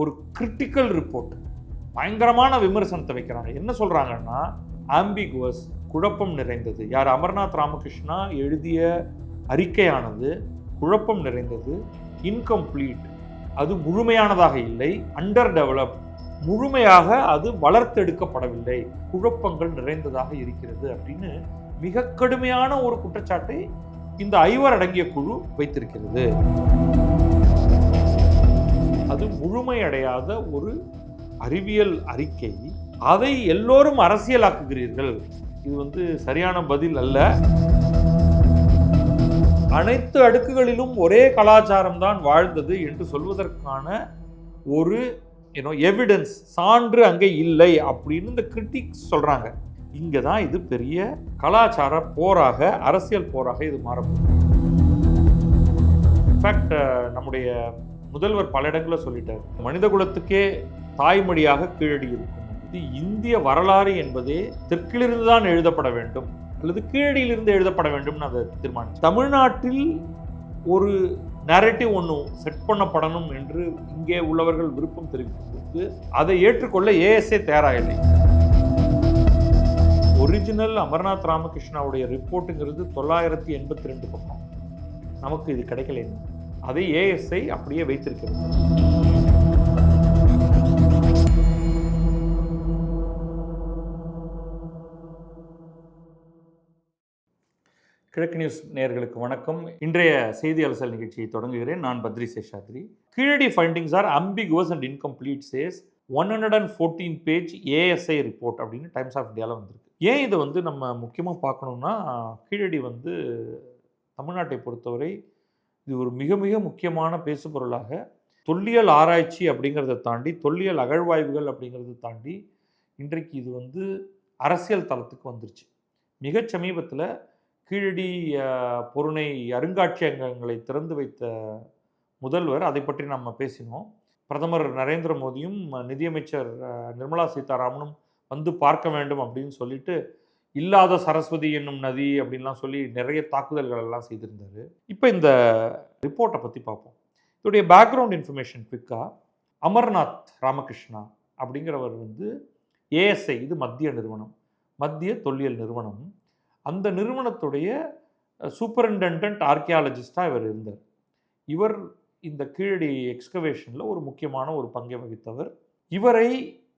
ஒரு critical report பயங்கரமான விமர்சனத்தை வைக்கிறாங்க. என்ன சொல்கிறாங்கன்னா ஆம்பிகுவஸ் குழப்பம் நிறைந்தது. யார்? அமர்நாத் ராமகிருஷ்ணா எழுதிய அறிக்கையானது குழப்பம் நிறைந்தது இன்கம்ப்ளீட் அது முழுமையானதாக இல்லை அண்டர் டெவலப் முழுமையாக அது வளர்த்தெடுக்கப்படவில்லை குழப்பங்கள் நிறைந்ததாக இருக்கிறது அப்படின்னு மிக கடுமையான ஒரு குற்றச்சாட்டை இந்த ஐவர் அடங்கிய குழு வைத்திருக்கிறது. அது முழுமையடையாத ஒரு அறிவியல் அறிக்கை. அதை எல்லோரும் அரசியலாக்குகிறீர்கள். இது வந்து சரியான பதில் அல்ல. அனைத்து அடுக்குகளிலும் ஒரே கலாச்சாரம் தான் வாழ்ந்தது என்று சொல்வதற்கான ஒரு ஏன்னோ எவிடன்ஸ் சான்று அங்கே இல்லை அப்படின்னு இந்த கிரிட்டிக்ஸ் சொல்கிறாங்க இங்கே தான் இது பெரிய கலாச்சார போராக அரசியல் போராக இது மாறப்போகுது. இன்ஃபேக்ட் நம்முடைய முதல்வர் பல இடங்களில் சொல்லிட்டார் மனித குலத்துக்கே தாய்மொழியாக கீழடி இருக்கும். இது இந்திய வரலாறு என்பதே தெற்கிலிருந்து தான் எழுதப்பட வேண்டும் அல்லது கீழடியிலிருந்து எழுதப்பட வேண்டும்னு அதை தீர்மானிச்சு தமிழ்நாட்டில் ஒரு நேரட்டிவ் ஒன்று செட் பண்ணப்படணும் என்று இங்கே உள்ளவர்கள் விருப்பம் தெரிவித்திருக்கு அதை ஏற்றுக்கொள்ள ஏஎஸ்ஏ தயாராகவில்லை ஒரிஜினல் அமர்நாத் ராமகிருஷ்ணாவுடைய ரிப்போர்ட்டுங்கிறது தொள்ளாயிரத்தி எண்பத்தி ரெண்டு பக்கம். நமக்கு இது கிடைக்கல. இன்னும். அதை ஏஎஸ்ஐ அப்படியே வைத்திருக்கிறது. கிழக்கு நியூஸ் நேயர்களுக்கு வணக்கம். இன்றைய செய்தி அலசல் நிகழ்ச்சியை தொடங்குகிறேன். நான் Badri Seshadri. Keeladi findings are ambiguous and incomplete says one hundred and fourteen page ASI report அப்படின்னு டைம்ஸ் ஆஃப் இந்தியாவில் வந்திருக்கு. ஏன் இதை வந்து நம்ம முக்கியமாக பார்க்கணும்னா கீழடி வந்து தமிழ்நாட்டை பொறுத்தவரை இது ஒரு மிக மிக முக்கியமான பேசுபொருளாக தொல்லியல் ஆராய்ச்சி அப்படிங்கிறத தாண்டி தொல்லியல் அகழ்வாய்வுகள் அப்படிங்கிறத தாண்டி இன்றைக்கு இது வந்து அரசியல் தளத்துக்கு வந்துருச்சு. மிக சமீபத்தில் கீழடி பொருணை அருங்காட்சியகங்களை திறந்து வைத்த முதல்வர் அதை பற்றி நம்ம பேசினோம். பிரதமர் நரேந்திர மோடியும் நிதியமைச்சர் நிர்மலா சீதாராமனும் வந்து பார்க்க வேண்டும் அப்படின்னு சொல்லிட்டு இல்லாத சரஸ்வதி என்னும் நதி அப்படின்லாம் சொல்லி நிறைய தாக்குதல்கள் எல்லாம் செய்திருந்தார். இப்போ இந்த ரிப்போர்ட்டை பற்றி பார்ப்போம். இதோடைய பேக்ரவுண்ட் இன்ஃபர்மேஷன் குவிக்காக அமர்நாத் ராமகிருஷ்ணா அப்படிங்கிறவர் வந்து ஏஎஸ்ஐ இது மத்திய நிறுவனம். மத்திய தொல்லியல் நிறுவனம். அந்த நிறுவனத்துடைய சூப்பரிண்டென்டன்ட் ஆர்கியாலஜிஸ்டாக இவர் இருந்தார். இவர் இந்த கீழடி எக்ஸ்கவேஷனில் ஒரு முக்கியமான ஒரு பங்கை வகித்தவர். இவரை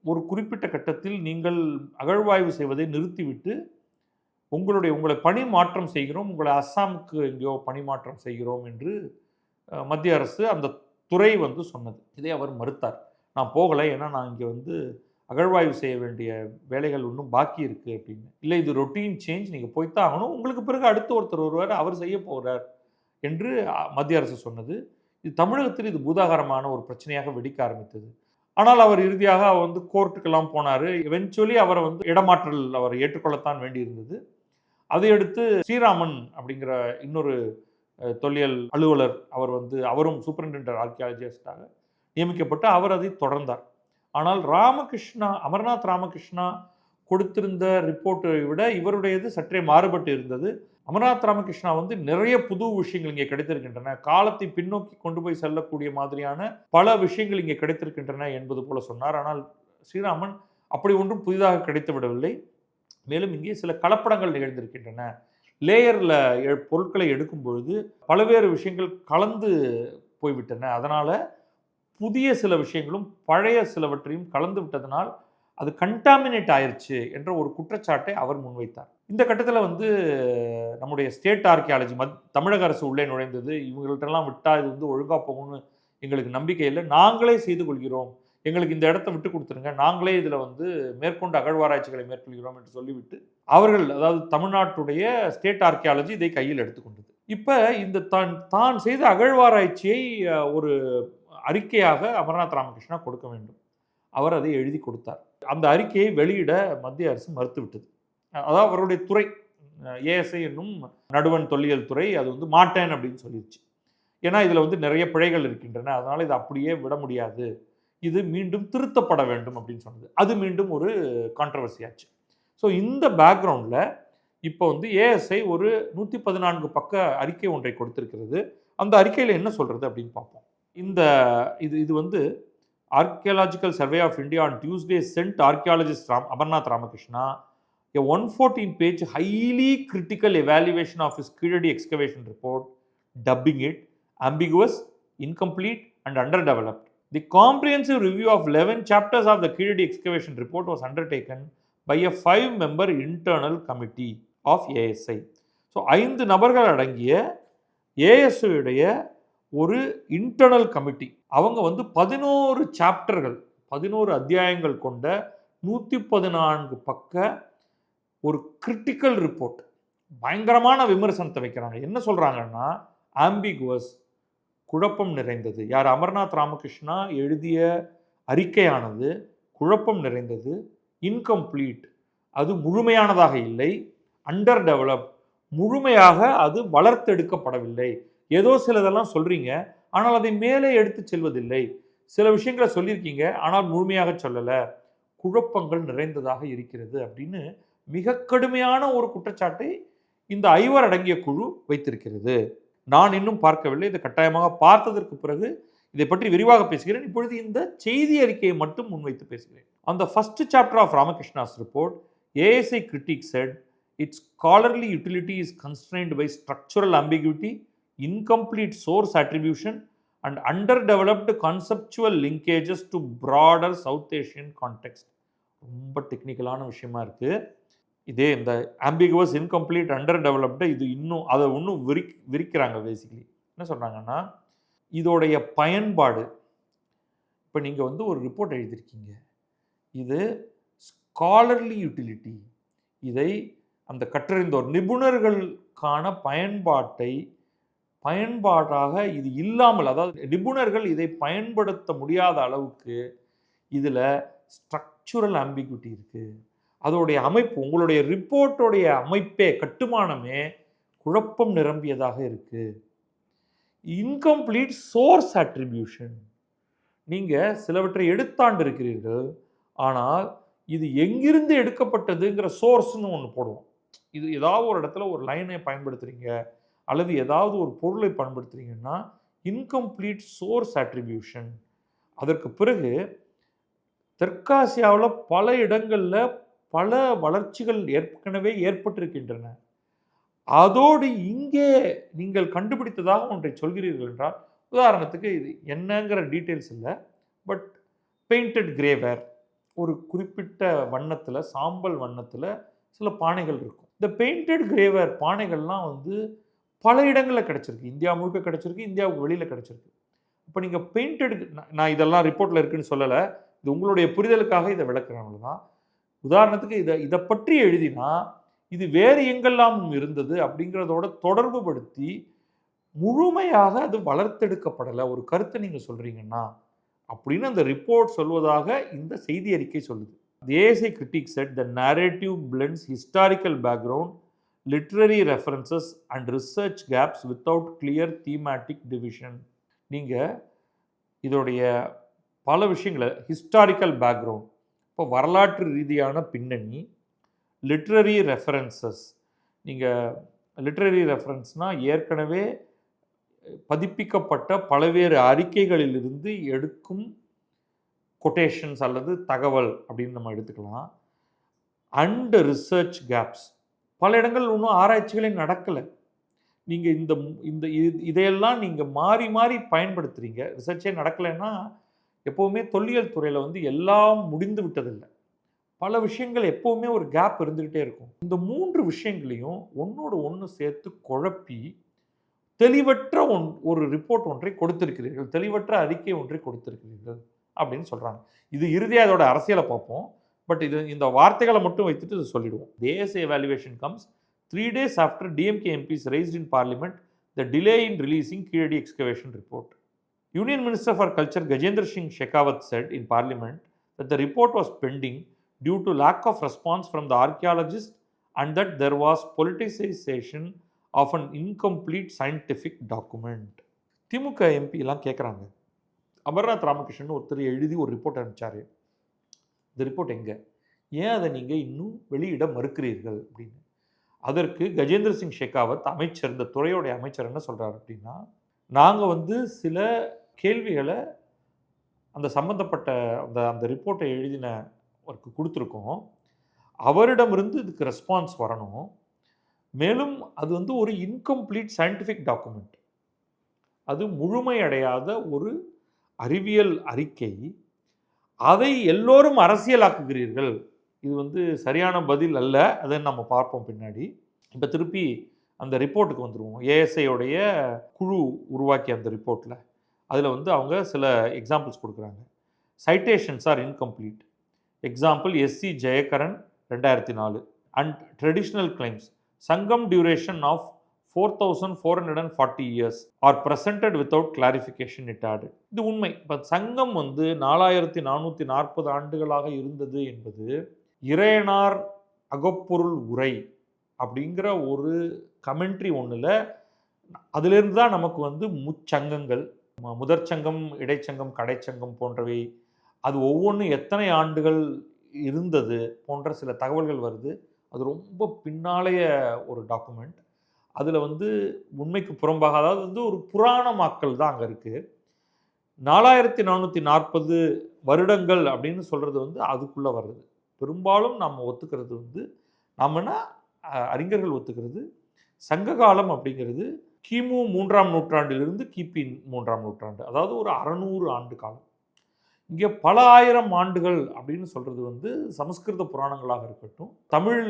ஒரு குறிப்பிட்ட கட்டத்தில் நீங்கள் அகழ்வாய்வு செய்வதை நிறுத்திவிட்டு உங்களுடைய உங்களை பணி மாற்றம் செய்கிறோம் உங்களை அஸ்ஸாமுக்கு எங்கேயோ பணி மாற்றம் செய்கிறோம் என்று மத்திய அரசு அந்த துறை வந்து சொன்னது. இதை அவர் மறுத்தார். நான் போகலை ஏன்னா நான் இங்கே வந்து அகழ்வாய்வு செய்ய வேண்டிய வேலைகள் இன்னும் பாக்கி இருக்குது அப்படின்னு. இல்லை இது ரொட்டீன் சேஞ்ச் நீங்கள் போய்த்தான் ஆகணும் உங்களுக்கு பிறகு அடுத்து ஒருத்தர் வருவார் அவர் செய்ய போகிறார் என்று மத்திய அரசு சொன்னது. இது தமிழகத்தில் இது பூதாகரமான ஒரு பிரச்சனையாக வெடிக்க ஆரம்பித்தது. ஆனால் அவர் இறுதியாக அவர் வந்து கோர்ட்டுக்கெல்லாம் போனார். எவென்ச்சுவலி அவரை வந்து இடமாற்றல் அவர் ஏற்றுக்கொள்ளத்தான் வேண்டியிருந்தது. அதையடுத்து ஸ்ரீராமன் அப்படிங்கிற இன்னொரு தொல்லியல் அலுவலர் அவர் வந்து அவரும் சூப்பரிண்டென்டர் ஆர்கியாலஜிஸ்டாக நியமிக்கப்பட்டு அவர் அதை தொடர்ந்தார். ஆனால் ராமகிருஷ்ணா அமர்நாத் ராமகிருஷ்ணா கொடுத்திருந்த ரிப்போர்ட்டை விட இவருடையது சற்றே மாறுபட்டு இருந்தது. அமர்நாத் ராமகிருஷ்ணா வந்து நிறைய புது விஷயங்கள் இங்கே கிடைத்திருக்கின்றன. காலத்தை பின்னோக்கி கொண்டு போய் செல்லக்கூடிய மாதிரியான பல விஷயங்கள் இங்கே கிடைத்திருக்கின்றன என்பது போல சொன்னார். ஆனால் ஸ்ரீராமன் அப்படி ஒன்றும் புதிதாக கிடைத்து விடவில்லை. மேலும் இங்கே சில கலப்படங்கள் நிகழ்ந்திருக்கின்றன. லேயரில் பொருட்களை எடுக்கும் பொழுது பல்வேறு விஷயங்கள் கலந்து போய்விட்டன. அதனால் புதிய சில விஷயங்களும் பழைய சிலவற்றையும் கலந்து விட்டதனால் அது கண்டாமினேட் ஆயிடுச்சு என்ற ஒரு குற்றச்சாட்டை அவர் முன்வைத்தார். இந்த கட்டத்தில் வந்து நம்முடைய ஸ்டேட் ஆர்கியாலஜி மத் தமிழக அரசு உள்ளே நுழைந்தது இவங்கள்ட்டெல்லாம் விட்டால் இது வந்து ஒழுங்காக போகும்னு எங்களுக்கு நம்பிக்கை இல்லை. நாங்களே செய்து கொள்கிறோம். எங்களுக்கு இந்த இடத்த விட்டு கொடுத்துருங்க. நாங்களே இதில் வந்து மேற்கொண்டு அகழ்வாராய்ச்சிகளை மேற்கொள்கிறோம் என்று சொல்லிவிட்டு அவர்கள் அதாவது தமிழ்நாட்டுடைய ஸ்டேட் ஆர்கியாலஜி இதை கையில் எடுத்துக்கொண்டது இப்போ இந்த தான் தான் செய்த அகழ்வாராய்ச்சியை ஒரு அறிக்கையாக அமர்நாத் ராமகிருஷ்ணா கொடுக்க வேண்டும். அவர் அதை எழுதி கொடுத்தார். அந்த அறிக்கையை வெளியிட மத்திய அரசு மறுத்துவிட்டது. அதாவது அவருடைய துறை. ஏஎஸ்ஐ என்னும் நடுவன் தொல்லியல் துறை அது வந்து மாட்டேன் அப்படின்னு சொல்லிடுச்சு ஏன்னா இதில் வந்து நிறைய பிழைகள் இருக்கின்றன. அதனால் இதை அப்படியே விட முடியாது. இது மீண்டும் திருத்தப்பட வேண்டும் அப்படின்னு சொன்னது. அது மீண்டும் ஒரு கான்ட்ரவர்சி ஆச்சு. ஸோ இந்த பேக்ரவுண்டில் இப்போ வந்து ஏஎஸ்ஐ ஒரு நூற்றி பதினான்கு பக்க அறிக்கை ஒன்றை கொடுத்திருக்கிறது. அந்த அறிக்கையில் என்ன சொல்கிறது அப்படின்னு பார்ப்போம். இந்த இது இது வந்து archaeological survey of India on Tuesday sent archaeologist Ram Amarnath Ramakrishna a 114 page, highly critical evaluation of his Kiradi excavation report, dubbing it ambiguous, incomplete, and underdeveloped. The comprehensive review of 11 chapters of the Kiradi excavation report was undertaken by a five member internal committee of ASI. So ஐந்து நபர்கள் அடங்கிய ASI உடைய ஒரு internal committee அவங்க வந்து பதினோரு சாப்டர்கள் பதினோரு அத்தியாயங்கள் கொண்ட நூற்றி பதினான்கு பக்க ஒரு கிரிட்டிக்கல் ரிப்போர்ட் பயங்கரமான விமர்சனத்தை வைக்கிறாங்க. என்ன சொல்கிறாங்கன்னா ஆம்பிகுவஸ் குழப்பம் நிறைந்தது. யார்? அமர்நாத் ராமகிருஷ்ணா எழுதிய அறிக்கையானது குழப்பம் நிறைந்தது இன்கம்ப்ளீட் அது முழுமையானதாக இல்லை அண்டர் டெவலப் முழுமையாக அது வளர்த்தெடுக்கப்படவில்லை. ஏதோ சிலதெல்லாம் சொல்கிறீங்க ஆனால் அதை மேலே எடுத்து செல்வதில்லை. சில விஷயங்களை சொல்லியிருக்கீங்க ஆனால் முழுமையாக சொல்லலை. குழப்பங்கள் நிறைந்ததாக இருக்கிறது அப்படின்னு மிக கடுமையான ஒரு குற்றச்சாட்டை இந்த ஐவர் அடங்கிய குழு வைத்திருக்கிறது. நான் இன்னும் பார்க்கவில்லை. இதை கட்டாயமாக பார்த்ததற்கு பிறகு இதை பற்றி விரிவாக பேசுகிறேன். இப்பொழுது இந்த செய்தி அறிக்கையை மட்டும் முன்வைத்து பேசுகிறேன். அந்த first chapter of Ramakrishna's report ASI critique said its scholarly utility is constrained by structural ambiguity incomplete source attribution and underdeveloped conceptual linkages to broader South Asian context. ரொம்ப டெக்னிக்கலான விஷயமா இருக்குது இதே இந்த ஆம்பிகுவஸ் இன்கம்ப்ளீட் அண்டர் டெவலப்டு இது இன்னும் அதை இன்னும் விரி விரிக்கிறாங்க பேசிக்கலி என்ன சொல்கிறாங்கன்னா இதோடைய பயன்பாடு இப்போ நீங்கள் வந்து ஒரு ரிப்போர்ட் எழுதியிருக்கீங்க. இது ஸ்காலர்லி யூட்டிலிட்டி இதை அந்த கற்றறிந்தோர் நிபுணர்களுக்கான பயன்பாட்டை பயன்பாடாக இது இல்லாமல் அதாவது நிபுணர்கள் இதை பயன்படுத்த முடியாத அளவுக்கு இதில் ஸ்ட்ரக்சுரல் ஆம்பிகுட்டி இருக்குது அதோடைய அமைப்பு உங்களுடைய ரிப்போர்ட்டோடைய அமைப்பே கட்டுமானமே குழப்பம் நிரம்பியதாக இருக்குது இன்கம்ப்ளீட் சோர்ஸ் அட்ரிபியூஷன் நீங்கள் சிலவற்றை எடுத்தாண்டு இருக்கிறீர்கள். ஆனால் இது எங்கிருந்து எடுக்கப்பட்டதுங்கிற சோர்ஸ்னு ஒன்று போடுவோம். இது ஏதாவது ஒரு இடத்துல ஒரு லைனை பயன்படுத்துகிறீங்க அல்லது ஏதாவது ஒரு பொருளை பயன்படுத்துகிறீங்கன்னா இன்கம்ப்ளீட் சோர்ஸ் அட்ரிபியூஷன் அதற்கு பிறகு தெற்காசியாவில் பல இடங்களில் பல வளர்ச்சிகள் ஏற்கனவே ஏற்பட்டிருக்கின்றன. அதோடு இங்கே நீங்கள் கண்டுபிடித்ததாக ஒன்றை சொல்கிறீர்கள் என்றால் உதாரணத்துக்கு இது என்னங்கிற டீட்டெயில்ஸ் இல்லை. பட் பெயிண்டட் கிரேவேர் ஒரு குறிப்பிட்ட வண்ணத்தில் சாம்பல் வண்ணத்தில் சில பானைகள் இருக்கும். இந்த பெயிண்டட் கிரேவேர் பானைகள்லாம் வந்து பல இடங்களில் கிடச்சிருக்கு. இந்தியா முழுக்க கிடச்சிருக்கு இந்தியாவுக்கு வெளியில் கிடச்சிருக்கு. இப்போ நீங்கள் பெயிண்டட் நான் இதெல்லாம் ரிப்போர்ட்டில் இருக்குன்னு சொல்லலை. இது உங்களுடைய புரிதலுக்காக இதை விளக்குறவங்க தான் உதாரணத்துக்கு இதை இதை பற்றி எழுதினா இது வேறு எங்கெல்லாம் இருந்தது அப்படிங்கிறதோட தொடர்பு படுத்தி முழுமையாக அது வளர்த்தெடுக்கப்படலை. ஒரு கருத்தை நீங்கள் சொல்கிறீங்கன்னா அப்படின்னு அந்த ரிப்போர்ட் சொல்வதாக இந்த செய்தி அறிக்கை சொல்லுது. தேசிய critique said the narrative blends historical background literary references and research gaps without clear thematic division நீங்கள் இதோடைய பல விஷயங்களை ஹிஸ்டாரிக்கல் பேக்ரவுண்ட் இப்போ வரலாற்று ரீதியான பின்னணி லிட்ரரி ரெஃபரன்சஸ் நீங்கள் லிட்ரரி ரெஃபரன்ஸ்னால் ஏற்கனவே பதிப்பிக்கப்பட்ட பல்வேறு அறிக்கைகளிலிருந்து எடுக்கும் கொட்டேஷன்ஸ் அல்லது தகவல் அப்படின்னு நம்ம எடுத்துக்கலாம். அண்ட் ரிசர்ச் கேப்ஸ் பல இடங்கள் இன்னும் ஆராய்ச்சிகளே நடக்கலை. நீங்கள் இந்த இந்த இது- இதையெல்லாம் நீங்கள் மாறி மாறி பயன்படுத்துகிறீங்க ரிசர்ச்சே நடக்கலைன்னா எப்போவுமே தொல்லியல் துறையில் வந்து எல்லாம் முடிந்து விட்டதில்லை. பல விஷயங்கள் எப்போவுமே ஒரு கேப் இருந்துக்கிட்டே இருக்கும். இந்த மூன்று விஷயங்களையும் ஒன்றோடு ஒன்று சேர்த்து குழப்பி தெளிவற்ற ஒன் ஒரு ரிப்போர்ட் ஒன்றை கொடுத்திருக்கிறீர்கள். தெளிவற்ற அறிக்கை ஒன்றை கொடுத்திருக்கிறீர்கள் அப்படின்னு சொல்கிறாங்க இது இறுதியாக இதோட அரசியலை பார்ப்போம். பட் இது இந்த வார்த்தைகளை மட்டும் வைத்துட்டு இதை சொல்லிடுவோம். தேச evaluation comes three days after DMK MPs raised in parliament the delay in releasing Keeladi excavation report Union Minister for Culture Gajendra Singh Shekhawat said in parliament that the report was pending due to lack of response from the archaeologist and that there was politicization of an incomplete scientific document. DMK MP எல்லாம் கேட்குறாங்க அமர்நாத் ராமகிருஷ்ணன் ஒருத்தர் எழுதி ஒரு report அனுப்பிச்சாரு இந்த report எங்கே ஏன் அதை நீங்கள் இன்னும் வெளியிட மறுக்கிறீர்கள் அப்படின்னு அதற்கு கஜேந்திர சிங் ஷெகாவத் அமைச்சர் இந்த துறையோடைய அமைச்சர் என்ன சொல்றாரு அப்படின்னா நாங்கள் வந்து சில கேள்விகளை அந்த சம்மந்தப்பட்ட அந்த அந்த ரிப்போர்ட்டை எழுதினவருக்கு கொடுத்துருக்கோம். அவரிடமிருந்து இதுக்கு ரெஸ்பான்ஸ் வரணும். மேலும் அது வந்து ஒரு இன்கம்ப்ளீட் சயின்டிஃபிக் டாக்குமெண்ட் அது முழுமையடையாத ஒரு அறிவியல் அறிக்கை. அதை எல்லோரும் அரசியலாக்குகிறீர்கள். இது வந்து சரியான பதில் அல்ல. அதை நம்ம பார்ப்போம் பின்னாடி. இப்போ திருப்பி அந்த ரிப்போர்ட்டுக்கு வந்துடுவோம் ஏஎஸ்ஐயோடைய குழு உருவாக்கிய அந்த ரிப்போர்ட்டில் அதில் வந்து அவங்க சில எக்ஸாம்பிள்ஸ் கொடுக்குறாங்க. Citations are incomplete example SC Jayakaran ரெண்டாயிரத்தி நாலு and traditional claims Sangam duration of four thousand four hundred and forty years are presented without clarification it ஆடு இது உண்மை. இப்போ சங்கம் வந்து நாலாயிரத்தி நானூற்றி நாற்பது ஆண்டுகளாக இருந்தது என்பது இறையனார் அகப்பொருள் உரை அப்படிங்கிற ஒரு கமெண்ட்ரி ஒன்றில் அதிலிருந்து தான் நமக்கு வந்து முச்சங்கங்கள் முதற்சங்கம் இடைச்சங்கம் கடைச்சங்கம் போன்றவை அது ஒவ்வொன்றும் எத்தனை ஆண்டுகள் இருந்தது போன்ற சில தகவல்கள் வருது. அது ரொம்ப பின்னாளைய ஒரு டாக்குமெண்ட். அதில் வந்து உண்மைக்கு புறம்பாக அதாவது வந்து ஒரு புராணமாக்கல் தான் அங்கே இருக்குது நாலாயிரத்தி நானூற்றி நாற்பது வருடங்கள் அப்படின்னு சொல்கிறது வந்து அதுக்குள்ளே வருது. பெரும்பாலும் நம்ம ஒத்துக்கிறது வந்து நாமனா அறிஞர்கள் ஒத்துக்கிறது சங்ககாலம் அப்படிங்கிறது கிமு மூன்றாம் நூற்றாண்டிலிருந்து கிபி மூன்றாம் நூற்றாண்டு அதாவது ஒரு அறநூறு ஆண்டு காலம். இங்கே பல ஆயிரம் ஆண்டுகள் அப்படின்னு சொல்கிறது வந்து சமஸ்கிருத புராணங்களாக இருக்கட்டும் தமிழ்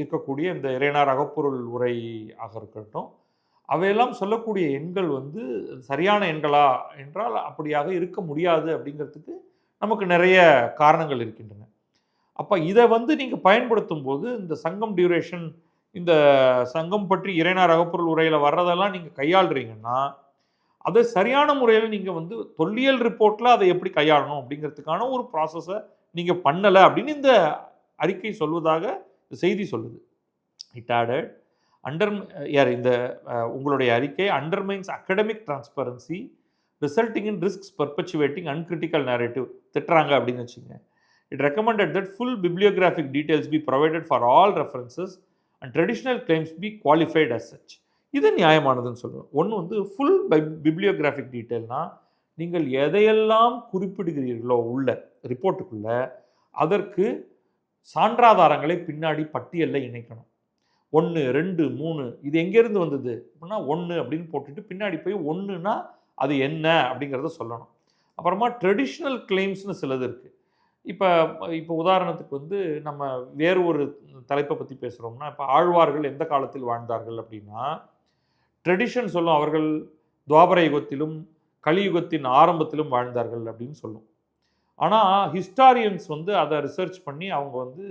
இருக்கக்கூடிய இந்த இறையனார் அகப்பொருள் உரை ஆக இருக்கட்டும் அவையெல்லாம் சொல்லக்கூடிய எண்கள் வந்து சரியான எண்களா என்றால் அப்படியாக இருக்க முடியாது அப்படிங்கிறதுக்கு நமக்கு நிறைய காரணங்கள் இருக்கின்றன. அப்போ இதை வந்து நீங்கள் பயன்படுத்தும் போது இந்த சங்கம் டியூரேஷன் இந்த சங்கம் பற்றி இறைனார் அகப்பொருள் உரையில் வர்றதெல்லாம் நீங்கள் கையாளுறீங்கன்னா அதை சரியான முறையில் நீங்கள் வந்து தொல்லியல் ரிப்போர்ட்டில் அதை எப்படி கையாளணும் அப்படிங்கிறதுக்கான ஒரு ப்ராசஸை நீங்கள் பண்ணலை அப்படின்னு இந்த அறிக்கை சொல்வதாக செய்தி சொல்லுது. இட் ஆடட் அண்டர் யார் இந்த உங்களுடைய அறிக்கை undermines academic transparency resulting in risks perpetuating uncritical narrative திட்டுறாங்க அப்படின்னு வச்சுங்க it recommended that full bibliographic details be provided for all references and traditional claims be qualified as such இது நியாயமானதுன்னு சொல்லுவேன் ஒன்று வந்து ஃபுல் பைப் பிப்ளியோகிராஃபிக் டீட்டெயில்னால் நீங்கள் எதையெல்லாம் குறிப்பிடுகிறீர்களோ உள்ள ரிப்போர்ட்டுக்குள்ள அதற்கு சான்றாதாரங்களை பின்னாடி பட்டியலில் இணைக்கணும். ஒன்று ரெண்டு மூணு இது எங்கேருந்து வந்தது? அப்படின்னா ஒன்று அப்படின்னு போட்டுட்டு பின்னாடி போய் ஒன்றுனா அது என்ன அப்படிங்கிறத சொல்லணும். அப்புறமா ட்ரெடிஷ்னல் கிளைம்ஸ்னு சிலது இருக்குது இப்போ இப்போ உதாரணத்துக்கு வந்து நம்ம வேறு ஒரு தலைப்பை பற்றி பேசுகிறோம்னா இப்போ ஆழ்வார்கள் எந்த காலத்தில் வாழ்ந்தார்கள் அப்படின்னா ட்ரெடிஷன் சொல்லும் அவர்கள் துவாபர யுகத்திலும் கலியுகத்தின் ஆரம்பத்திலும் வாழ்ந்தார்கள் அப்படின்னு சொல்லும். ஆனால் ஹிஸ்டாரியன்ஸ் வந்து அதை ரிசர்ச் பண்ணி அவங்க வந்து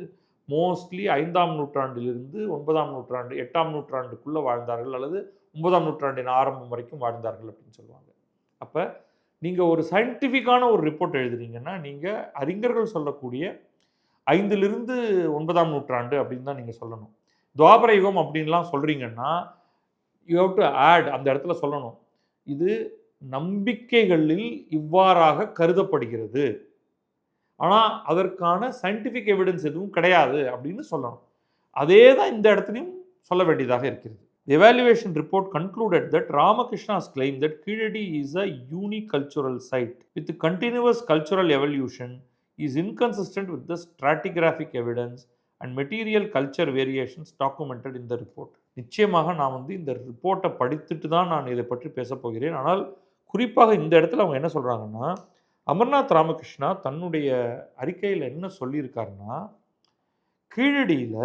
மோஸ்ட்லி ஐந்தாம் நூற்றாண்டிலிருந்து ஒன்பதாம் நூற்றாண்டு எட்டாம் நூற்றாண்டுக்குள்ளே வாழ்ந்தார்கள் அல்லது ஒன்பதாம் நூற்றாண்டின் ஆரம்பம் வரைக்கும் வாழ்ந்தார்கள் அப்படின்னு சொல்லுவாங்க. அப்போ நீங்கள் ஒரு சயின்டிஃபிக்கான ஒரு ரிப்போர்ட் எழுதுறீங்கன்னா நீங்கள் அறிஞர்கள் சொல்லக்கூடிய ஐந்திலிருந்து ஒன்பதாம் நூற்றாண்டு அப்படின்னு தான் நீங்கள் சொல்லணும். துவாபர யுகம் அப்படின்லாம் சொல்கிறீங்கன்னா யூ ஹவ் டு ஆட் அந்த இடத்துல சொல்லணும். இது நம்பிக்கைகளில் இவ்வாறாக கருதப்படுகிறது. ஆனால் அதற்கான சயின்டிஃபிக் எவிடன்ஸ் எதுவும் கிடையாது அப்படின்னு சொல்லணும். அதே தான் இந்த இடத்துலையும் சொல்ல வேண்டியதாக இருக்கிறது. Evaluation report concluded that Ramakrishna's claim that Keeladi is a unique cultural site with continuous cultural evolution is inconsistent with the stratigraphic evidence and material culture variations documented இந்த ரிப்போர்ட் நிச்சயமாக நான் வந்து இந்த ரிப்போர்ட்டை படித்துட்டு தான் நான் இதை பற்றி பேசப் போகிறேன். ஆனால் குறிப்பாக இந்த இடத்துல அவங்க என்ன சொல்கிறாங்கன்னா அமர்நாத் ராமகிருஷ்ணா தன்னுடைய அறிக்கையில் என்ன சொல்லியிருக்காருன்னா கீழடியில்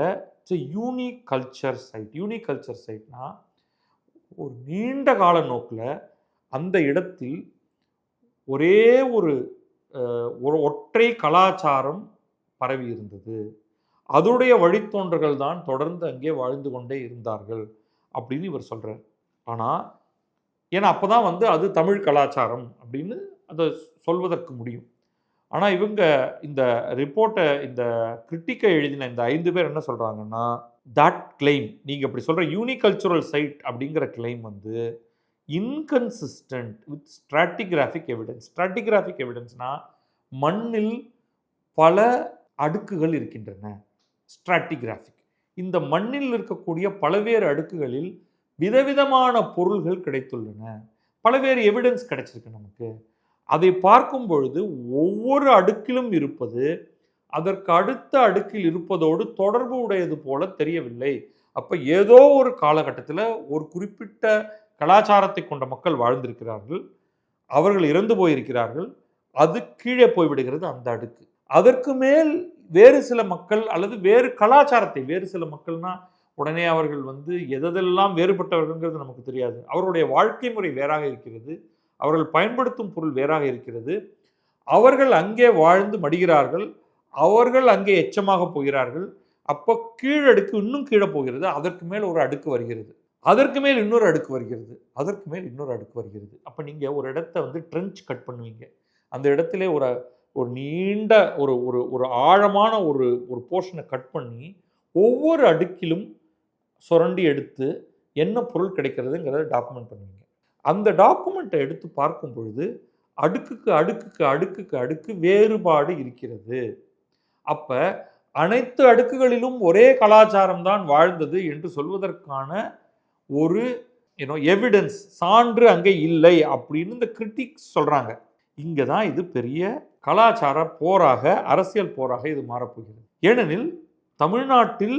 it's unique culture site unique culture சைட்னா ஒரு நீண்ட கால நோக்கில் அந்த இடத்தில் ஒரே ஒரு ஒரு ஒற்றை கலாச்சாரம் பரவி இருந்தது. அதோடைய வழித்தோன்றர்கள் தான் தொடர்ந்து அங்கே வாழ்ந்து கொண்டே இருந்தார்கள் அப்படின்னு இவர் சொல்கிறார் ஆனால் ஏன்னா அப்போ தான் வந்து அது தமிழ் கலாச்சாரம் அப்படின்னு அதை சொல்வதற்கு முடியும். ஆனால் இவங்க இந்த ரிப்போர்ட்டை இந்த கிரிட்டிக்கை எழுதின இந்த ஐந்து பேர் என்ன சொல்கிறாங்கன்னா தட் கிளைம் நீங்கள் இப்படி சொல்கிற யூனிகல்ச்சுரல் சைட் அப்படிங்கிற கிளைம் வந்து inconsistent with stratigraphic evidence stratigraphic எவிடன்ஸ்னா மண்ணில் பல அடுக்குகள் இருக்கின்றன. ஸ்ட்ராட்டிகிராஃபிக் இந்த மண்ணில் இருக்கக்கூடிய பல்வேறு அடுக்குகளில் விதவிதமான பொருள்கள் கிடைத்துள்ளன. பல்வேறு எவிடன்ஸ் கிடைச்சிருக்கு நமக்கு. அதை பார்க்கும் பொழுது ஒவ்வொரு அடுக்கிலும் இருப்பது அதற்கு அடுத்த அடுக்கில் இருப்பதோடு தொடர்பு உடையது போல தெரியவில்லை. அப்போ ஏதோ ஒரு காலகட்டத்தில் ஒரு குறிப்பிட்ட கலாச்சாரத்தை கொண்ட மக்கள் வாழ்ந்திருக்கிறார்கள் அவர்கள் இறந்து போயிருக்கிறார்கள் அது கீழே போய்விடுகிறது அந்த அடுக்கு. அதற்கு மேல் வேறு சில மக்கள் அல்லது வேறு கலாச்சாரத்தை வேறு சில மக்கள்னா உடனே அவர்கள் வந்து எதெல்லாம் வேறுபட்டவர்கள்ங்கிறது நமக்கு தெரியாது. அவருடைய வாழ்க்கை முறை வேறாக இருக்கிறது. அவர்கள் பயன்படுத்தும் பொருள் வேறாக இருக்கிறது. அவர்கள் அங்கே வாழ்ந்து மடிகிறார்கள். அவர்கள் அங்கே எச்சமாக போகிறார்கள். அப்போ கீழடுக்கு இன்னும் கீழே போகிறது. அதற்கு மேல் ஒரு அடுக்கு வருகிறது. அதற்கு மேல் இன்னொரு அடுக்கு வருகிறது. அதற்கு மேல் இன்னொரு அடுக்கு வருகிறது. அப்போ நீங்கள் ஒரு இடத்த வந்து ட்ரெஞ்ச் கட் பண்ணுவீங்க. அந்த இடத்துல ஒரு ஒரு நீண்ட ஒரு ஒரு ஒரு ஆழமான ஒரு ஒரு போர்ஷனை கட் பண்ணி ஒவ்வொரு அடுக்கிலும் சுரண்டி எடுத்து என்ன பொருள் கிடைக்கிறதுங்கிறத டாக்குமெண்ட் பண்ணுவீங்க. அந்த டாக்குமெண்ட்டை எடுத்து பார்க்கும் பொழுது அடுக்குக்கு அடுக்குக்கு அடுக்குக்கு அடுக்கு வேறுபாடு இருக்கிறது. அப்போ அனைத்து அடுக்குகளிலும் ஒரே கலாச்சாரம் தான் வாழ்ந்தது என்று சொல்வதற்கான ஒரு ஏன்னோ எவிடன்ஸ் சான்று அங்கே இல்லை அப்படின்னு இந்த கிரிட்டிக்ஸ் சொல்கிறாங்க இங்கே தான் இது பெரிய கலாச்சார போராக அரசியல் போராக இது மாறப்போகிறது. ஏனெனில் தமிழ்நாட்டில்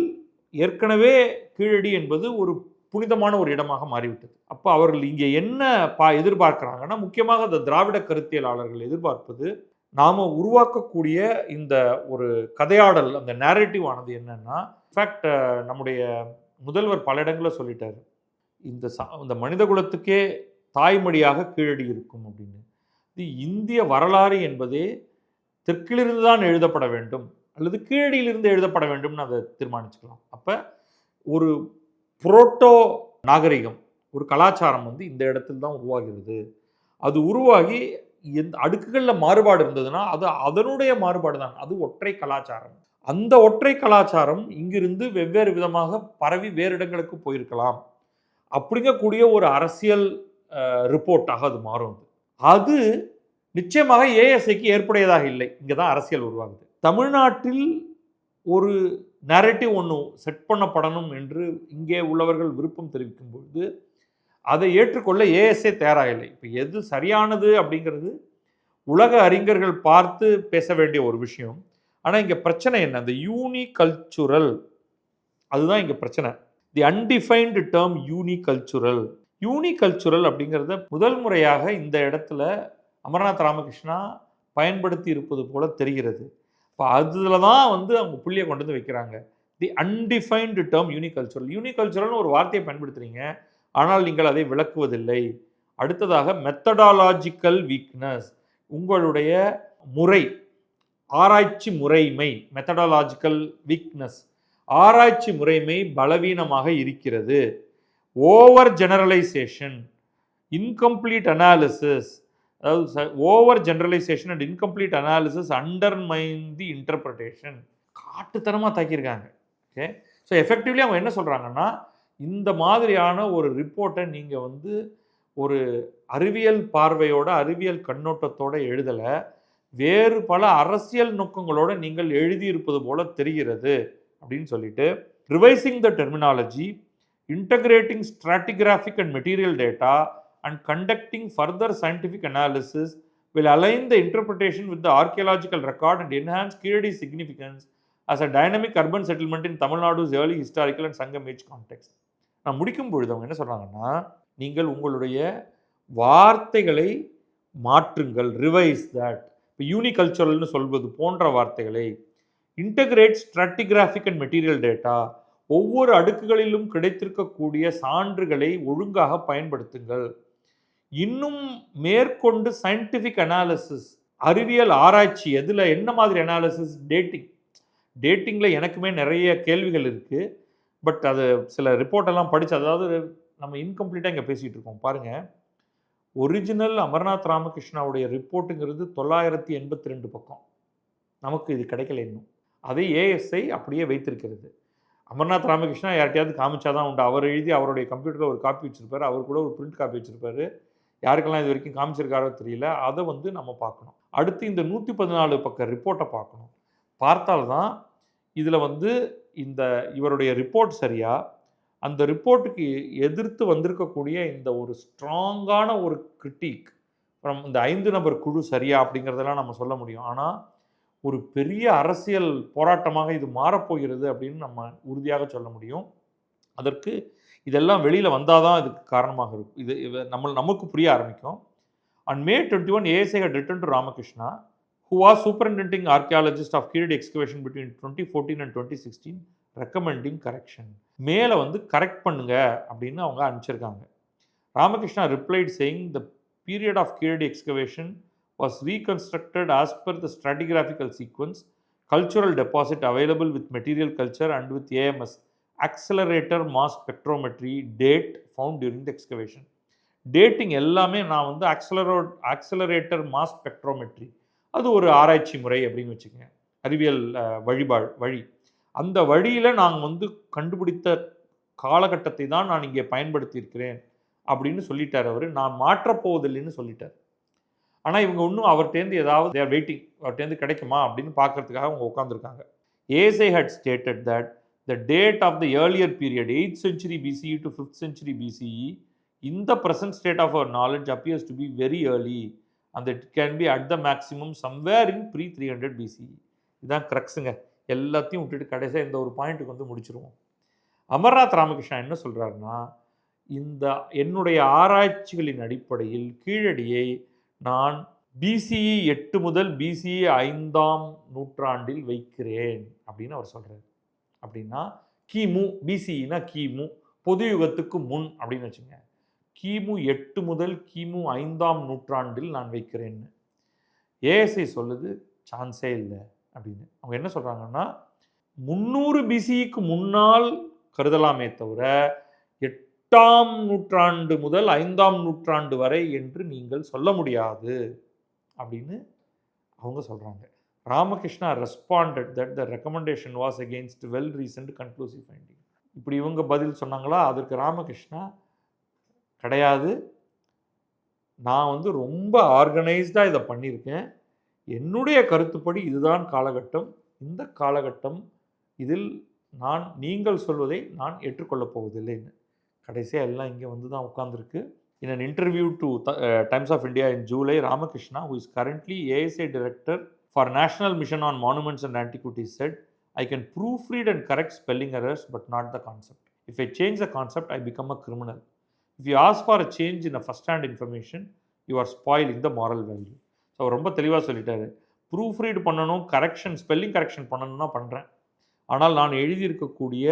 ஏற்கனவே கீழடி என்பது ஒரு புனிதமான ஒரு இடமாக மாறிவிட்டது. அப்போ அவர்கள் இங்கே என்ன பா எதிர்பார்க்குறாங்கன்னா முக்கியமாக இந்த திராவிட கருத்தியலாளர்கள் எதிர்பார்ப்பது நாம் உருவாக்கக்கூடிய இந்த ஒரு கதையாடல் அந்த நேரட்டிவ் ஆனது என்னன்னா இன்ஃபேக்ட் நம்முடைய முதல்வர் பல இடங்களில் சொல்லிட்டார். இந்த ச இந்த மனித குலத்துக்கே தாய்மொழியாக கீழடி இருக்கும் அப்படின்னு. இது இந்திய வரலாறு என்பதே தெற்கிலிருந்து தான் எழுதப்பட வேண்டும் அல்லது கீழடியிலிருந்து எழுதப்பட வேண்டும்னு அதை தீர்மானிச்சுக்கலாம். அப்போ ஒரு புரோட்டோ நாகரிகம் ஒரு கலாச்சாரம் வந்து இந்த இடத்துல தான் உருவாகிறது. அது உருவாகி எந்த அடுக்குகளில் மாறுபாடு இருந்ததுன்னா அது அதனுடைய மாறுபாடு தான். அது ஒற்றை கலாச்சாரம். அந்த ஒற்றை கலாச்சாரம் இங்கிருந்து வெவ்வேறு விதமாக பரவி வேறு இடங்களுக்கு போயிருக்கலாம். அப்படிங்கக்கூடிய ஒரு அரசியல் ரிப்போர்ட்டாக அது மாறும். அது அது நிச்சயமாக ஏஎஸ்ஐக்கு ஏற்புடையதாக இல்லை. இங்கே தான் அரசியல் உருவாகுது. தமிழ்நாட்டில் ஒரு நேரட்டிவ் ஒன்று செட் பண்ணப்படணும் என்று இங்கே உள்ளவர்கள் விருப்பம் தெரிவிக்கும் பொழுது அதை ஏற்றுக்கொள்ள ஏஎஸ்ஏ தயாராக இல்லை இப்போ எது சரியானது அப்படிங்கிறது உலக அறிஞர்கள் பார்த்து பேச வேண்டிய ஒரு விஷயம். ஆனால் இங்கே பிரச்சனை என்ன? அந்த யூனி கல்ச்சுரல் அதுதான் இங்கே பிரச்சனை. The undefined term unicultural unicultural அப்படிங்கிறத முதல் முறையாக இந்த இடத்துல அமர்நாத் ராமகிருஷ்ணா பயன்படுத்தி இருப்பது போல தெரிகிறது. இப்போ அதில் தான் வந்து அவங்க புள்ளியை கொண்டு வந்து வைக்கிறாங்க. தி அன்டிஃபைன்டு டேர்ம் யூனிகல்ச்சுரல் யூனிகல்ச்சுரல்னு ஒரு வார்த்தையை பயன்படுத்துகிறீங்க ஆனால் நீங்கள் அதை விளக்குவதில்லை. அடுத்ததாக மெத்தடாலாஜிக்கல் வீக்னஸ் உங்களுடைய முறை ஆராய்ச்சி முறைமை மெத்தடாலாஜிக்கல் வீக்னஸ் ஆராய்ச்சி முறைமை பலவீனமாக இருக்கிறது. ஓவர் ஜெனரலைசேஷன் இன்கம்ப்ளீட் அனாலிசிஸ் அதாவது over generalisation and incomplete analysis undermine the interpretation காட்டுத்தனமாக தாக்கியிருக்காங்க. ஓகே ஸோ எஃபெக்டிவ்லி அவங்க என்ன சொல்கிறாங்கன்னா இந்த மாதிரியான ஒரு ரிப்போர்ட்டை நீங்கள் வந்து ஒரு அறிவியல் பார்வையோட அறிவியல் கண்ணோட்டத்தோட எழுதலை. வேறு பல அரசியல் நோக்கங்களோட நீங்கள் எழுதியிருப்பது போல தெரிகிறது அப்படின்னு சொல்லிட்டு revising the terminology integrating stratigraphic and material data and conducting further scientific analysis will align the interpretation with the archaeological record and enhance Kiradi's significance as a dynamic urban settlement in Tamil Nadu's early historical and Sangam age context. நான் முடிக்கும் பொழுது அவங்க என்ன சொல்கிறாங்கன்னா நீங்கள் உங்களுடைய வார்த்தைகளை மாற்றுங்கள் ரிவைஸ் தட் இப்போ யூனிகல்ச்சரல்னு சொல்வது போன்ற வார்த்தைகளை integrate stratigraphic and material data ஒவ்வொரு அடுக்குகளிலும் கிடைத்திருக்கக்கூடிய சான்றுகளை ஒழுங்காக பயன்படுத்துங்கள் இன்னும் மேற்கொண்டு சயின்டிஃபிக் அனாலிசிஸ் அறிவியல் ஆராய்ச்சி எதில் என்ன மாதிரி அனாலிசிஸ் டேட்டிங் டேட்டிங்கில் எனக்குமே நிறைய கேள்விகள் இருக்குது பட் அது சில ரிப்போர்ட்டெல்லாம் படித்து அதாவது நம்ம இன்கம்ப்ளீட்டாக இங்கே பேசிகிட்டு இருக்கோம். பாருங்கள் ஒரிஜினல் அமர்நாத் ராமகிருஷ்ணாவுடைய ரிப்போர்ட்டுங்கிறது தொள்ளாயிரத்தி எண்பத்தி ரெண்டு பக்கம். நமக்கு இது கிடைக்கல இன்னும். அதை ஏஎஸ்ஐ அப்படியே வைத்திருக்கிறது. அமர்நாத் ராமகிருஷ்ணா யார்கிட்டயாவது காமிச்சாதான் உண்டு. அவர் எழுதி அவருடைய கம்ப்யூட்டரில் ஒரு காப்பி வச்சுருப்பார். அவர் கூட ஒரு பிரிண்ட் காப்பி வச்சுருப்பாரு. யாருக்கெல்லாம் இது வரைக்கும் காமிச்சிருக்காரோ தெரியல. அதை வந்து நம்ம பார்க்கணும். அடுத்து இந்த நூற்றி பதினாலு பக்க ரிப்போர்ட்டை பார்க்கணும். பார்த்தால்தான் இதில் வந்து இந்த இவருடைய ரிப்போர்ட் சரியா அந்த ரிப்போர்ட்டுக்கு எதிர்த்து வந்திருக்கக்கூடிய இந்த ஒரு ஸ்ட்ராங்கான ஒரு கிரிட்டிக் அப்புறம் இந்த ஐந்து நபர் குழு சரியா அப்படிங்கிறதெல்லாம் நம்ம சொல்ல முடியும். ஆனால் ஒரு பெரிய அரசியல் போராட்டமாக இது மாறப்போகிறது அப்படின்னு நம்ம உறுதியாக சொல்ல முடியும். அதற்கு இதெல்லாம் வெளியில் வந்தால் தான் இதுக்கு காரணமாக இருக்கும். இது நம்ம நமக்கு புரிய ஆரம்பிக்கும். And May twenty one ASI had written to Ramakrishna who was superintending archaeologist of Kiridi excavation between 2014 and 2016 recommending correction. மேலே வந்து கரெக்ட் பண்ணுங்க அப்படின்னு அவங்க அனுப்பிச்சிருக்காங்க. Ramakrishna replied saying the period of Keeladi excavation was reconstructed as per the stratigraphical sequence cultural deposit available with material culture and with AMS accelerator mass spectrometry date found during the excavation dating எல்லாமே நான் வந்து ஆக்சலரோ accelerator mass spectrometry அது ஒரு ஆராய்ச்சி முறை அப்படின்னு வச்சுக்கோங்க. அறிவியல் வழிபாடு வழி. அந்த வழியில் நாங்கள் வந்து கண்டுபிடித்த காலகட்டத்தை தான் நான் இங்கே பயன்படுத்தியிருக்கிறேன் அப்படின்னு சொல்லிட்டார் அவர். நான் மாற்றப்போவதில்லைன்னு சொல்லிட்டார். ஆனால் இவங்க இன்னும் அவர்கிட்டேருந்து ஏதாவது தேர் வெயிட்டிங் அவர்கிட்டேருந்து கிடைக்குமா? அப்படின்னு பார்க்கறதுக்காக அவங்க உட்காந்துருக்காங்க ASI had stated that the date of the earlier period eight century BCE to fifth century BCE இந்த the state of of our knowledge appears be very very early it can be at the at the maximum somewhere in pre 300 BCE இதான் க்ரக்ஸுங்க எல்லாத்தையும் விட்டுட்டு கடைசியாக இந்த ஒரு பாயிண்ட்டுக்கு வந்து முடிச்சிருவோம். அமர்நாத் ராமகிருஷ்ணா என்ன சொல்கிறாருன்னா இந்த என்னுடைய ஆராய்ச்சிகளின் அடிப்படையில் கீழடியை நான் பிசிஇ எட்டு முதல் பிசிஇ ஐந்தாம் நூற்றாண்டில் வைக்கிறேன் அப்படின்னு அவர் சொல்கிறார் அப்படின்னா கிமு பிசிஇனா கிமு பொது யுகத்துக்கு முன் அப்படின்னு வச்சுங்க. கிமு எட்டு முதல் கிமு ஐந்தாம் நூற்றாண்டில் நான் வைக்கிறேன்னு. ஏஎஸ்ஐ சொல்லுது சான்ஸே இல்லை அப்படின்னு. அவங்க என்ன சொல்கிறாங்கன்னா முந்நூறு பிசிக்கு முன்னால் கருதலாமே தவிர எட்டாம் நூற்றாண்டு முதல் ஐந்தாம் நூற்றாண்டு வரை என்று நீங்கள் சொல்ல முடியாது அப்படின்னு அவங்க சொல்கிறாங்க Ramakrishna responded that the recommendation was against well recent conclusive finding இப்படி இவங்க பதில் சொன்னாங்களா? அதற்கு ராமகிருஷ்ணா கிடையாது. நான் வந்து ரொம்ப ஆர்கனைஸ்டாக இதை பண்ணியிருக்கேன். என்னுடைய கருத்துப்படி இதுதான் காலகட்டம். இந்த காலகட்டம் இதில் நான் நீங்கள் சொல்வதை நான் ஏற்றுக்கொள்ளப் போவதில்லைன்னு கடைசியாக எல்லாம் இங்கே வந்து தான் உட்காந்துருக்கு in an interview to Times of India in July Ramakrishna who is currently ASI director for national mission on monuments and antiquities said I can proof read and correct spelling errors but not the concept if I change the concept I become a criminal if you ask for a change in a first hand information you are spoiling the moral value so அவர் ரொம்ப தெளிவாக சொல்லிட்டாரு proof read பண்ணணும் correction spelling correction பண்ணணும்னா பண்ணுறேன் ஆனால் நான் எழுதியிருக்கக்கூடிய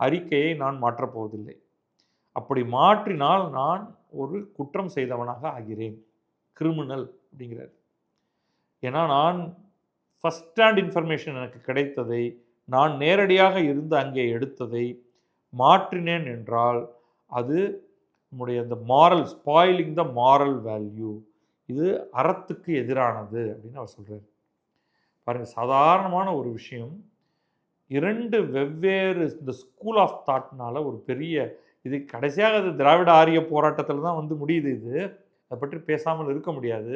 அறிக்கையை நான் மாற்றப்போவதில்லை அப்படி மாற்றினால் நான் ஒரு குற்றம் செய்தவனாக ஆகிறேன் கிரிமினல் அப்படிங்கிறார் ஏன்னா நான் ஃபஸ்ட் ஹேண்ட் இன்ஃபர்மேஷன் எனக்கு கிடைத்ததை நான் நேரடியாக இருந்து அங்கே எடுத்ததை மாற்றினேன் என்றால் அது நம்முடைய அந்த moral spoiling the moral value இது அறத்துக்கு எதிரானது அப்படின்னு அவர் சொல்கிறார் பாருங்கள் சாதாரணமான ஒரு விஷயம். இரண்டு வெவ்வேறு இந்த ஸ்கூல் ஆஃப் தாட்னால் ஒரு பெரிய இது கடைசியாக அது திராவிட ஆரிய போராட்டத்தில் தான் வந்து முடியுது இது. அதை பற்றி பேசாமல் இருக்க முடியாது.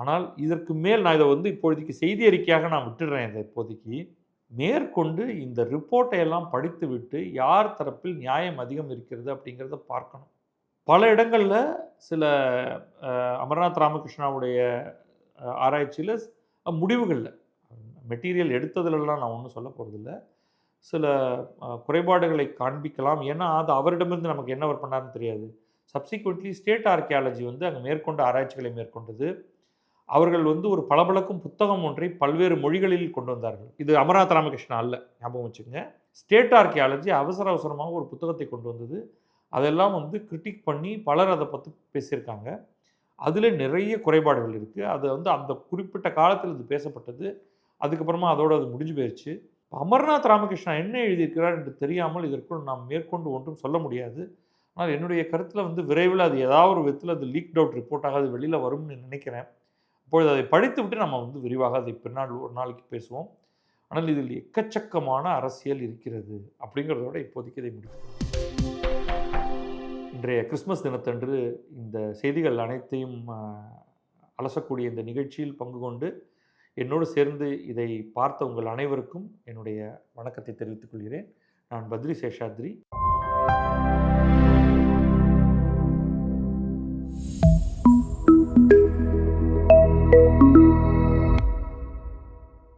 ஆனால் இதற்கு மேல் நான் இதை வந்து இப்பொழுதைக்கு செய்தி அறிக்கையாக நான் விட்டுடுறேன் இதை இப்போதைக்கு. மேற்கொண்டு இந்த ரிப்போர்ட்டை எல்லாம் படித்து விட்டு யார் தரப்பில் நியாயம் அதிகம் இருக்கிறது அப்படிங்கிறத பார்க்கணும். பல இடங்களில் சில அமர்நாத் ராமகிருஷ்ணாவுடைய ஆராய்ச்சியில் முடிவுகளில் மெட்டீரியல் எடுத்ததுலலாம் நான் ஒன்றும் சொல்ல போகிறதில்ல சில குறைபாடுகளை காண்பிக்கலாம். ஏன்னா அது அவரிடமிருந்து நமக்கு என்ன அவர் பண்ணாருன்னு தெரியாது. சப்சிக்வெண்ட்லி ஸ்டேட் ஆர்கியாலஜி வந்து அங்கே மேற்கொண்ட ஆராய்ச்சிகளை மேற்கொண்டது. அவர்கள் வந்து ஒரு பளபளக்கும் புத்தகம் ஒன்றை பல்வேறு மொழிகளில் கொண்டு வந்தார்கள். இது அமர்நாத் ராமகிருஷ்ணா அல்ல ஞாபகம் வச்சுங்க ஸ்டேட் ஆர்கியாலஜி அவசர அவசரமாக ஒரு புத்தகத்தை கொண்டு வந்தது. அதெல்லாம் வந்து கிரிட்டிக் பண்ணி பலர் அதை பற்றி பேசியிருக்காங்க. அதில் நிறைய குறைபாடுகள் இருக்குது அது வந்து அந்த குறிப்பிட்ட காலத்தில் இது பேசப்பட்டது. அதுக்கப்புறமா அதோடு அது முடிஞ்சு போயிடுச்சு அமர்நாத் ராமகிருஷ்ணா என்ன எழுதியிருக்கிறார் என்று தெரியாமல் இதற்குள் நாம் மேற்கொண்டு ஒன்றும் சொல்ல முடியாது. ஆனால் என்னுடைய கருத்தில் வந்து விரைவில் அது ஏதாவது ஒரு விதத்தில் அது லீக் அவுட் ரிப்போர்ட்டாக அது வெளியில் வரும்னு நினைக்கிறேன். அப்பொழுது அதை படித்து விட்டு நம்ம வந்து விரிவாக அதை பின்னால் ஒரு நாளைக்கு பேசுவோம். ஆனால் இதில் எக்கச்சக்கமான அரசியல் இருக்கிறது அப்படிங்கிறதோட இப்போதைக்கு இதை முடிப்போம். இன்றைய கிறிஸ்மஸ் தினத்தன்று இந்த செய்திகள் அனைத்தையும் அலசக்கூடிய இந்த நிகழ்ச்சியில் பங்கு கொண்டு என்னோடு சேர்ந்து இதை பார்த்த உங்கள் அனைவருக்கும் என்னுடைய வணக்கத்தை தெரிவித்துக் கொள்கிறேன். நான் பத்ரி சேஷாத்ரி.